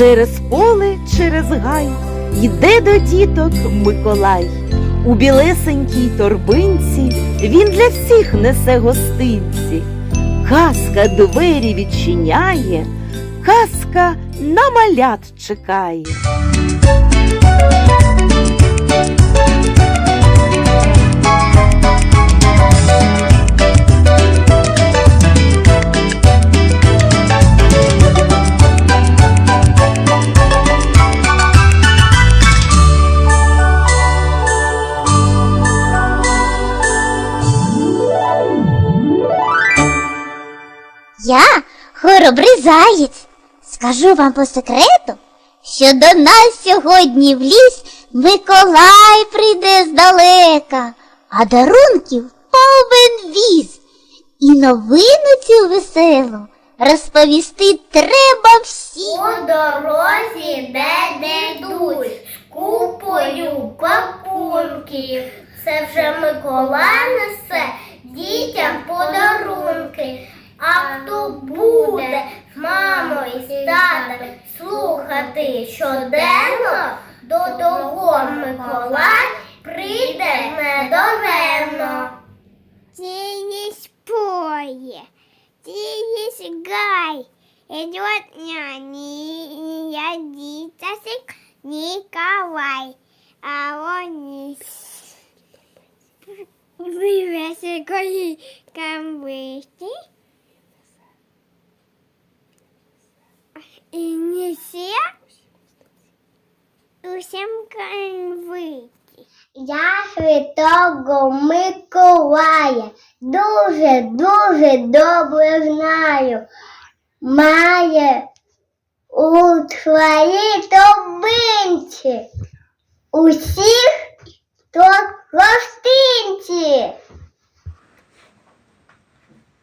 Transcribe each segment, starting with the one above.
Через поле, через гай йде до діток Миколай. У білесенькій торбинці він для всіх несе гостинці. Казка двері відчиняє, казка на малят чекає. Я хоробрий заєць. Скажу вам по секрету, що до нас сьогодні в ліс Миколай прийде здалека, а дарунків повен віз. І новину цю веселу розповісти треба всім. У дорозі, де не купою пакунків. Це вже Миколай несе дітям подарунки. А хто буде з мамою і з слухати щоденно, до того Миколай прийде недаремно. Тени споре, тени гай, идет няни, родится Николай, а он не камбышки и несе усім конвики. Я святого Миколая дуже, дуже добре знаю. Має у своїй тобинці усіх то гостинці.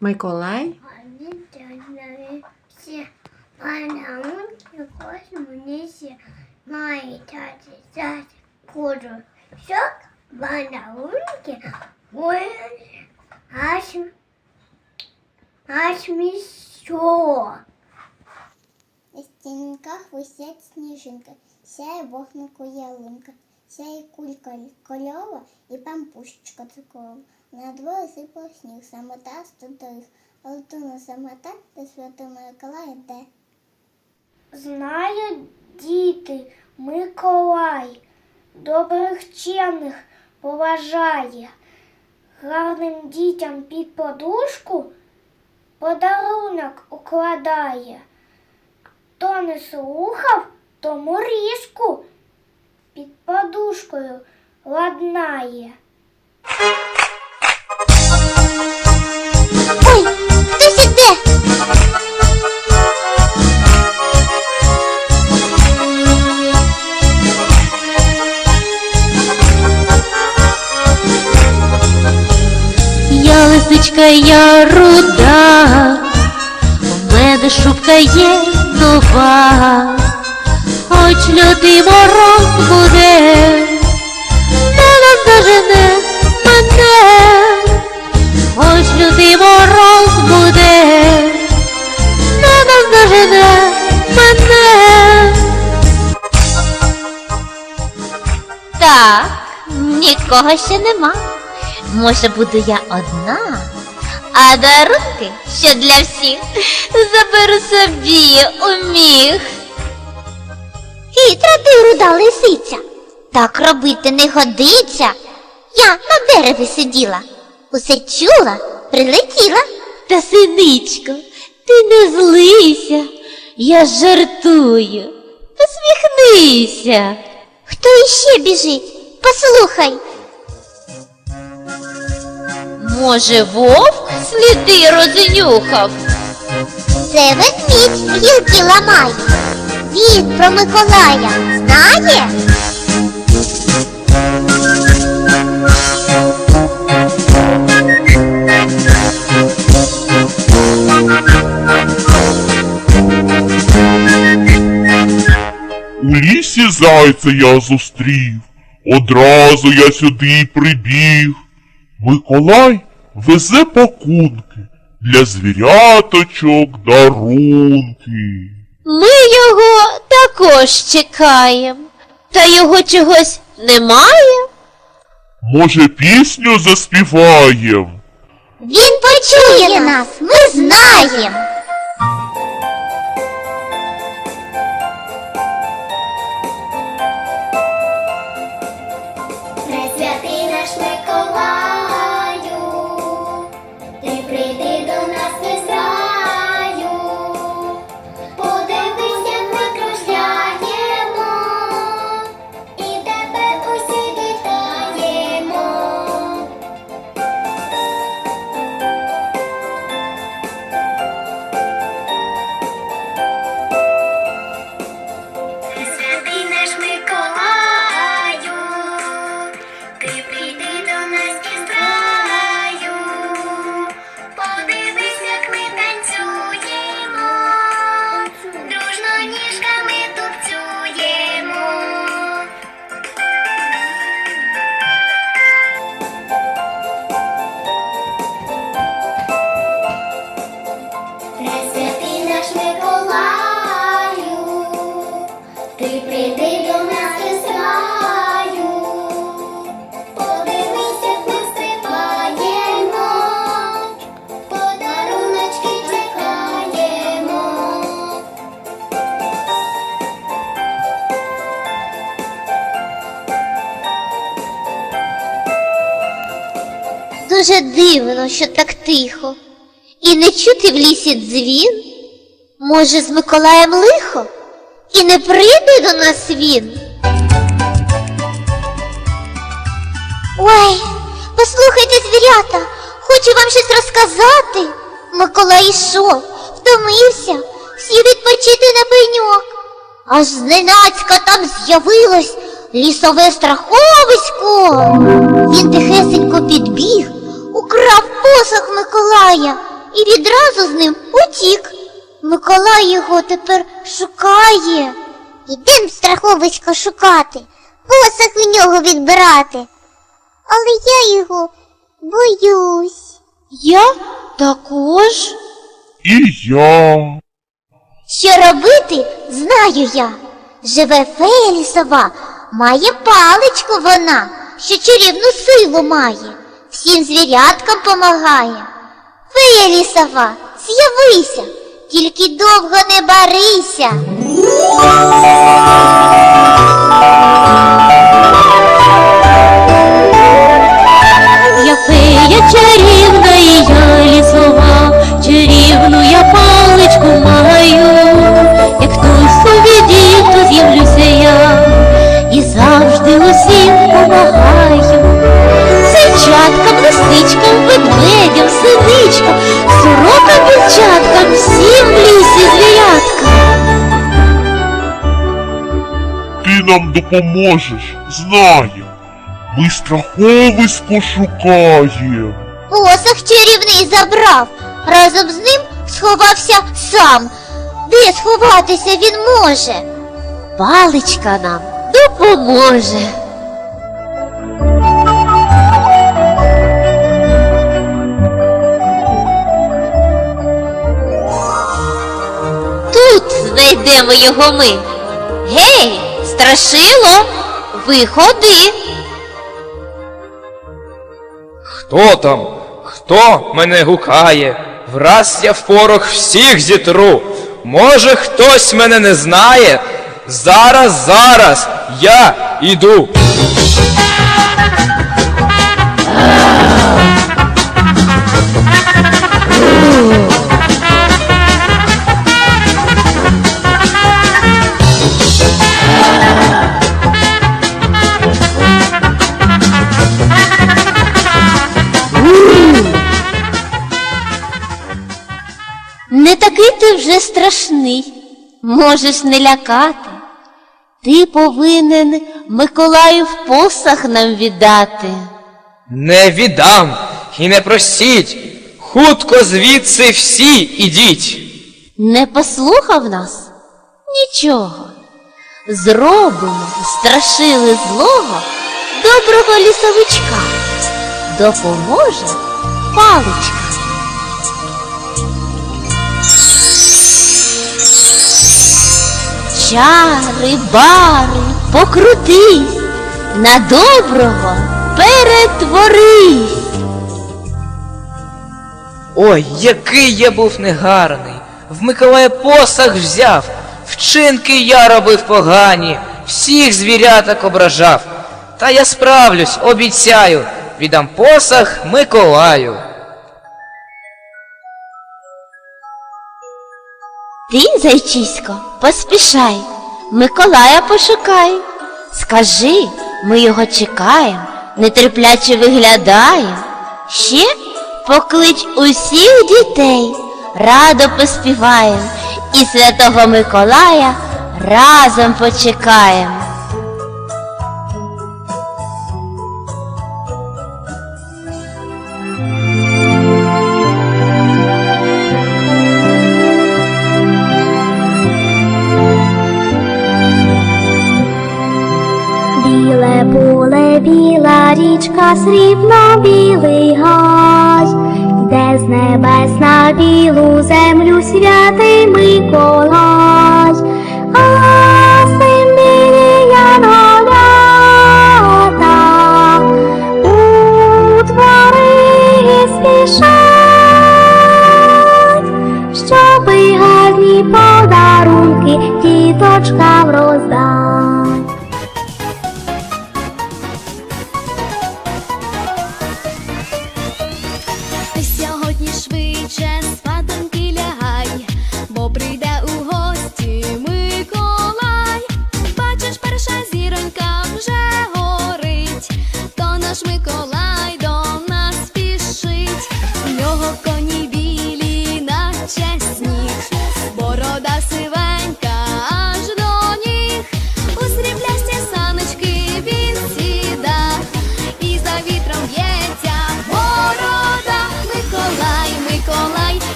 Миколай все подарунки космонесі має таті таті ходжу. Що подарунки ой, аж аж місо. На стінках висять сніжинки, сяє вогнику ялинка, сяє кулька кольова і пампушечка цукрова. На дворі сипав сніг, самота студоріг, але ту на самота, де святий Миколай йде. Знають діти, Миколай добрих чемних поважає, гарним дітям під подушку подарунок укладає. Хто не слухав, тому ріжку під подушкою ладнає. Я я руда, у мене шубка є нова, хоч лютий мороз буде, не наздожене мене, хоч лютий мороз буде, не наздожене мене. Так, нікого ще нема. Може, буду я одна, а дарунки, що для всіх, заберу собі у міг. Хитра ти руда лисиця. Так робити не годиться. Я на дереві сиділа. Усе чула, прилетіла. Та синичко, ти не злися, я жартую. Посміхнися. Хто іще біжить? Послухай. Може, вовк сліди рознюхав? Це ведмідь гілки ламає. Він про Миколая знає? У лісі зайця я зустрів, одразу я сюди прибіг. Миколай везе пакунки, для звіряточок дарунки. Ми його також чекаємо. Та його чогось немає. Може, пісню заспіваєм? Він почує нас, ми знаємо. Дуже дивно, що так тихо. І не чути в лісі дзвін. Може, з Миколаєм лихо? І не прийде до нас він. Ой, послухайте, звірята, хочу вам щось розказати. Миколай йшов, втомився, сів відпочити на пеньок. Аж зненацька там з'явилось лісове страховисько. Він тихесенько підбіг, украв посох Миколая і відразу з ним утік. Миколай його тепер шукає. Ідем страховисько шукати, посох в нього відбирати. Але я його боюсь. Я також. І я. Що робити, знаю я. Живе фея лісова, має паличку вона, що чарівну силу має, всім звіряткам помагає. Фея лісова, з'явися, тільки довго не барися. Я фея чарівна нам допоможеш, знаю. Ми страховисько шукаємо. Посох чарівний забрав, разом з ним сховався сам. Де сховатися він може? Паличка нам допоможе. Тут знайдемо його ми. Гей, страшило, виходи. Хто там? Хто мене гукає? Враз я в порох всіх зітру. Може, хтось мене не знає? Зараз, зараз я іду. Такий ти вже страшний, можеш не лякати. Ти повинен Миколаїв посах нам віддати. Не віддам і не просіть. Хутко звідси всі ідіть. Не послухав нас? Нічого. Зробимо, страшили злого доброго лісовичка. Допоможе паличка. Чари, бари, покрутись, на доброго перетворись. Ой, який я був негарний. В Миколая посах взяв, вчинки я робив погані, всіх звіряток ображав. Та я справлюсь, обіцяю, віддам посах Миколаю. Ти, зайчисько, поспішай, Миколая пошукай. Скажи, ми його чекаємо, нетерпляче виглядаємо. Ще поклич усіх дітей, радо поспіваєм, і святого Миколая разом почекаєм. Річка, срібно білий гай, йде з небес на білу землю святий Миколай, а з ним білі янголята у двори спішать, щоби гарні подарунки діточкам роздать.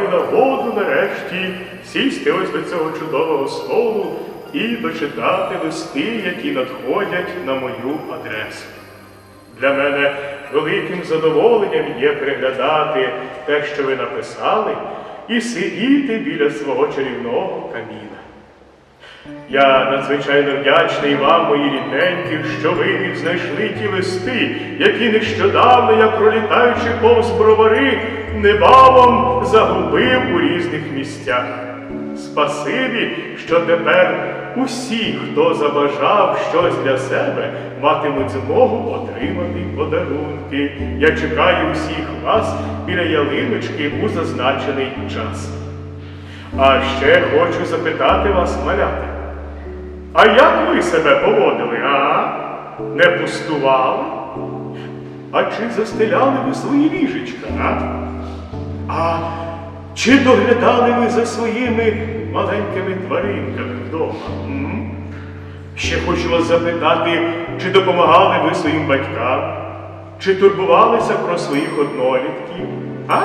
Маю нагоду нарешті сісти ось до цього чудового столу і дочитати листи, які надходять на мою адресу. Для мене великим задоволенням є приглядати те, що ви написали, і сидіти біля свого чарівного каміна. Я надзвичайно вдячний вам, мої рідненькі, що ви відзнайшли ті листи, які нещодавно я, пролітаючи повз бровари, небавом загубив у різних місцях. Спасибі, що тепер усі, хто забажав щось для себе, матимуть змогу отримати подарунки. Я чекаю усіх вас біля ялиночки у зазначений час. А ще хочу запитати вас, малята. А як ви себе поводили, а? Не пустували? А чи застеляли ви свої ліжечка, а? А чи доглядали ви за своїми маленькими тваринками вдома? М? Ще хочу вас запитати, чи допомагали ви своїм батькам? Чи турбувалися про своїх однолітків? А?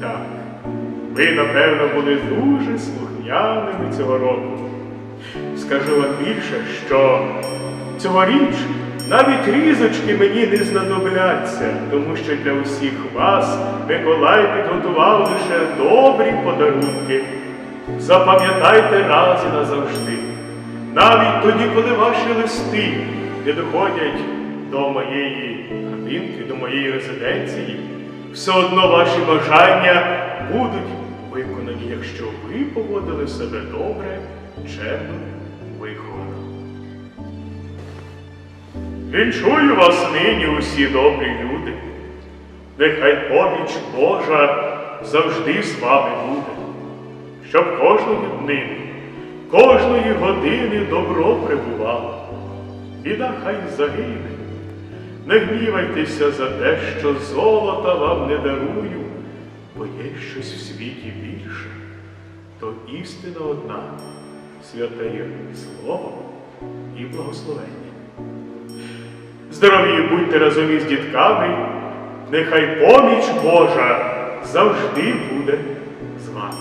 Так. Ви, напевно, були дуже слухняними цього року. Скажу вам більше, що цьогоріч навіть різочки мені не знадобляться, тому що для усіх вас Миколай підготував лише добрі подарунки. Запам'ятайте раз і назавжди. Навіть тоді, коли ваші листи не доходять до моєї хатинки, до моєї резиденції, все одно ваші бажання будуть виконані, якщо ви поводили себе добре, чемно, Вінчую вас нині усі добрі люди. Нехай поміч Божа завжди з вами буде, щоб кожної днини, кожної години добро прибувало. Біда хай загине, Не гнівайтеся за те, що золота вам не дарую, бо є щось в світі більше, то істина одна, святе слово і благословення здорові будьте разом із дітками, нехай поміч Божа завжди буде з вами.